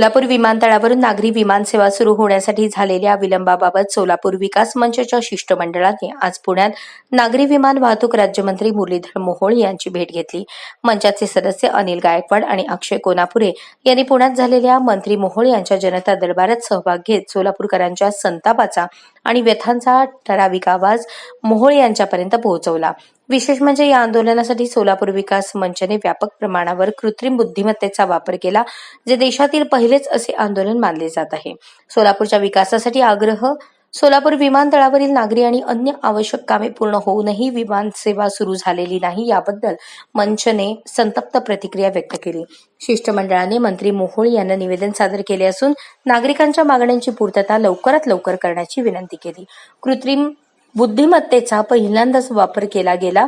सोलापूर विमानतळावरून नागरी विमानसेवा सुरू होण्यासाठी झालेल्या विलंबाबाबत सोलापूर विकास मंचच्या शिष्टमंडळाने आज पुण्यात नागरी विमान वाहतूक राज्यमंत्री मुरलीधर मोहोळ यांची भेट घेतली. मंचाचे सदस्य अनिल गायकवाड आणि अक्षय कोनापुरे यांनी पुण्यात झालेल्या मंत्री मोहोळ यांच्या जनता दरबारात सहभाग घेत सोलापूरकरांच्या संतापाचा आणि व्यथांचा ठराविक आवाज मोहोळ यांच्यापर्यंत पोहोचवला. विशेष म्हणजे या आंदोलनासाठी सोलापूर विकास मंचने व्यापक प्रमाणावर कृत्रिम बुद्धिमत्तेचा वापर केला जे देशातील पहिलेच असे आंदोलन मानले जात आहे. सोलापूरच्या विकासासाठी आग्रह सोलापूर विमानतळावरील नागरी आणि अन्य आवश्यक कामे पूर्ण होऊनही विमान सेवा सुरू झालेली नाही याबद्दल मंचने संतप्त प्रतिक्रिया व्यक्त केली. शिष्टमंडळाने मंत्री मोहोळ यांना निवेदन सादर केले असून नागरिकांच्या मागण्यांची पूर्तता लवकरात लवकर करण्याची विनंती केली. कृत्रिम बुद्धिमत्तेचा पहिल्यांदाच वापर केला गेला.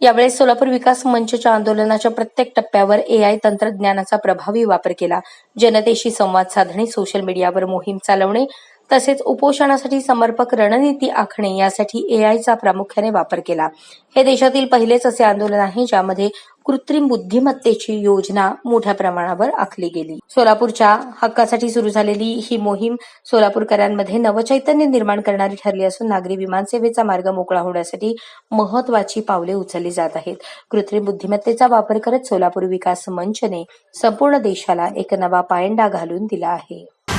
यावेळेस सोलापूर विकास मंचच्या आंदोलनाच्या प्रत्येक टप्प्यावर एआय तंत्रज्ञानाचा प्रभावी वापर केला. जनतेशी संवाद साधणे सोशल मीडियावर मोहीम चालवणे तसेच उपोषणासाठी समर्पक रणनीती आखणे यासाठी एआयचा प्रामुख्याने वापर केला. हे देशातील पहिलेच असे आंदोलन आहे ज्यामध्ये कृत्रिम बुद्धिमत्तेची योजना मोठ्या प्रमाणावर आखली गेली. सोलापूरच्या हक्कासाठी सुरू झालेली ही मोहीम सोलापूरकरांमध्ये नवचैतन्य निर्माण करणारी ठरली असून नागरी विमानसेवेचा मार्ग मोकळा होण्यासाठी महत्वाची पावले उचलली जात आहेत. कृत्रिम बुद्धिमत्तेचा वापर करत सोलापूर विकास मंचने संपूर्ण देशाला एक नवा पायंडा घालून दिला आहे.